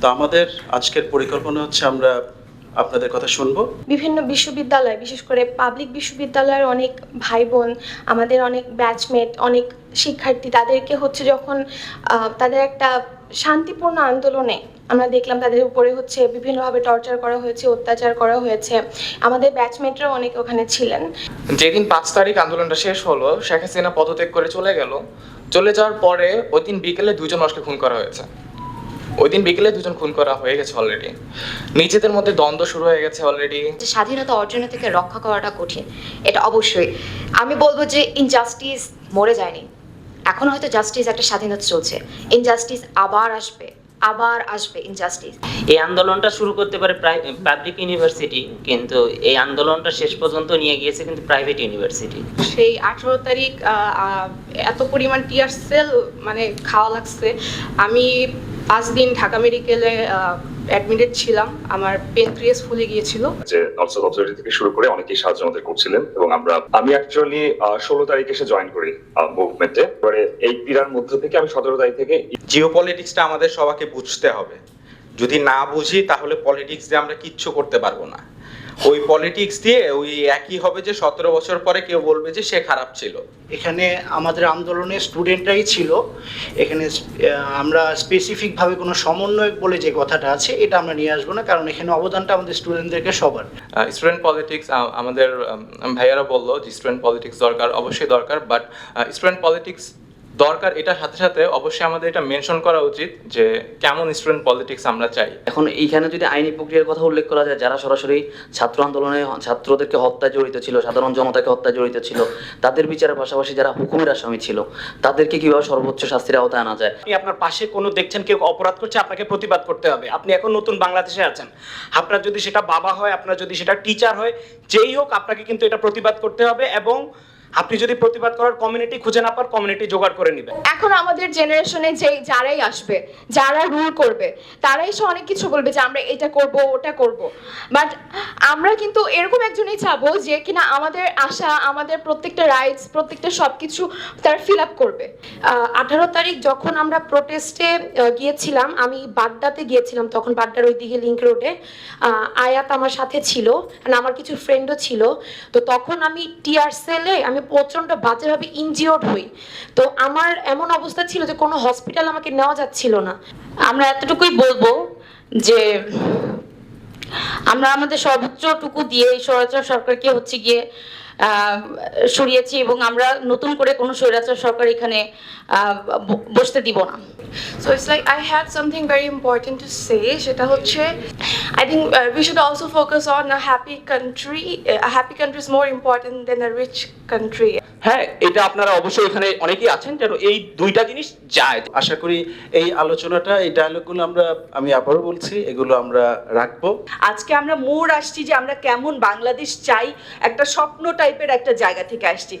তো আমাদের আজকের পরিকল্পনা হচ্ছে আমরা আপনাদের কথা শুনব। বিভিন্ন বিশ্ববিদ্যালয় বিশেষ করে পাবলিক বিশ্ববিদ্যালয়ের অনেক ভাই বোন আমাদের অনেক ব্যাচমেট অনেক শিক্ষার্থী তাদেরকে হচ্ছে যখন তাদের একটা শান্তিপূর্ণ আন্দোলনে আমরা দেখলাম তাদের উপরে হচ্ছে বিভিন্নভাবে টর্চার করা হয়েছে অত্যাচার করা হয়েছে। আমাদের ব্যাচমেটরাও অনেক ওখানে ছিলেন। যেদিন পাঁচ তারিখ আন্দোলনটা শেষ হলো শেখ হাসিনা পদত্যাগ করে চলে গেল। চলে যাওয়ার পরে ওই দিন বিকেলে দুজন মানুষকে খুন করা হয়েছে। ওই দিন বিকেলে দুজন খুন করা হয়ে গেছে অলরেডি নিজেদের মধ্যে দ্বন্দ্ব শুরু হয়ে গেছে অলরেডি যে স্বাধীনতা অর্জনের থেকে রক্ষা করাটা কঠিন এটা অবশ্যই। আমি বলব যে ইনজাস্টিস মরে যায়নি। এখন হয়তো জাস্টিস একটা স্বাধীনতা চলছে। ইনজাস্টিস আবার আসবে আবার আসবে ইনজাস্টিস এই আন্দোলনটা শুরু করতে পারে পাবলিক ইউনিভার্সিটি কিন্তু এই আন্দোলনটা শেষ পর্যন্ত নিয়ে গিয়েছে কিন্তু প্রাইভেট ইউনিভার্সিটি সেই আঠারো তারিখ এত পরিমাণ টিয়ার সেল মানে খাওয়া লাগছে। আমি পাঁচ দিন ঢাকা মেডিকেলে অ্যাডমিটেড ছিলাম। আমার পেনক্রিয়াস ফুলে গিয়েছিল। যে নর্থ সাউথ অথরিটি থেকে শুরু করে অনেকেই সাহায্য আমাদের করছিলেন এবং আমরা আমি অ্যাকচুয়ালি ষোলো তারিখে এসে জয়েন করি মুভমেন্টে এবারে এই পিরার মধ্য থেকে আমি সতেরো তারিখ থেকে জিও পলিটিক্সটা আমাদের সবাইকে বুঝতে হবে। যদি না বুঝি তাহলে পলিটিক্স দিয়ে আমরা কিচ্ছু করতে পারব না। ওই পলিটিক্স দিয়ে ওই একই হবে যে সতেরো বছর পরে কেউ বলবে যে সে খারাপ ছিল। এখানে আমাদের আন্দোলনে স্টুডেন্টরাই ছিল। এখানে আমরা স্পেসিফিকভাবে কোনো সমন্বয়ক বলে যে কথাটা আছে এটা আমরা নিয়ে আসব না কারণ এখানে অবদানটা আমাদের স্টুডেন্টদেরকে সবার। স্টুডেন্ট পলিটিক্স আমাদের ভাইয়ারা বলল যে স্টুডেন্ট পলিটিক্স দরকার অবশ্যই দরকার বাট স্টুডেন্ট পলিটিক্স দরকার এটার সাথে সাথে অবশ্যই আমাদের এটা মেনশন করা উচিত যে কেমন স্টুডেন্ট পলিটিক্স আমরা চাই। এখন এইখানে যদি আইনি প্রক্রিয়ার কথা উল্লেখ করা যায় যারা সরাসরি ছাত্র আন্দোলনে ছাত্রদেরকে হত্যায় জড়িত ছিল সাধারণ জনতাকে হত্যায় জড়িত ছিল তাদের বিচারের পাশাপাশি যারা হুকুমের আসামি ছিল তাদেরকে কীভাবে সর্বোচ্চ শাস্তির আওতায় আনা যায়? আপনি আপনার পাশে কোনো দেখছেন কেউ অপরাধ করছে আপনাকে প্রতিবাদ করতে হবে। আপনি এখন নতুন বাংলাদেশে আছেন। আপনার যদি সেটা বাবা হয় আপনার যদি সেটা টিচার হয় যেই হোক আপনাকে কিন্তু এটা প্রতিবাদ করতে হবে এবং আপনি যদি প্রতিবাদ করার কমিউনিটি খুঁজে না পার কমিউনিটি জোগাড় করে নেবেন এখন আমাদের জেনারেশনে যে যারাই আসবে, যারা রুল করবে, তারাই এসে অনেক কিছু বলবে যে আমরা এটা করব, ওটা করব। বাট আমরা কিন্তু এরকম একজনই চাবো যে কিনা আমাদের আশা, আমাদের প্রত্যেকটা রাইটস প্রত্যেকটা সব কিছু তারা ফিল আপ করবে। আঠারো তারিখ যখন আমরা প্রোটেস্টে গিয়েছিলাম, আমি বাড্ডাতে গিয়েছিলাম, তখন বাড্ডার ওইদিকে লিঙ্ক রোডে আয়াত আমার সাথে ছিল আমার কিছু ফ্রেন্ডও ছিল। তো তখন আমি টিআর সেলে আমি প্রচণ্ড বাজেভাবে ইনজিওর্ড হই। তো আমার এমন অবস্থা ছিল যে কোনো হসপিটাল আমাকে নেওয়া যাচ্ছিল না। আমরা এতটুকুই বলব যে আমরা আমাদের সর্বোচ্চটুকু দিয়ে এই সরকারকে হচ্ছে গিয়ে সরিয়েছি এবং আমরা নতুন করে কোনো স্বৈরাচার সরকার এখানে বসতে দিব না। So it's like I had something very important to say সেটা হচ্ছে I thing we should also focus on a happy country happy country is more important than a rich country হ্যাঁ এটা আপনারা অবশ্যই এখানে অনেকেই আছেন যেন এই দুইটা জিনিস যায়। আশা করি এই আলোচনাটা এই ডায়লগগুলো আমরা আমি আবারও বলছি এগুলো আমরা রাখব। আজকে আমরা মোড় আসছি যে আমরা কেমন বাংলাদেশ চাই একটা স্বপ্ন টাইপের একটা জায়গা থেকে আসছি।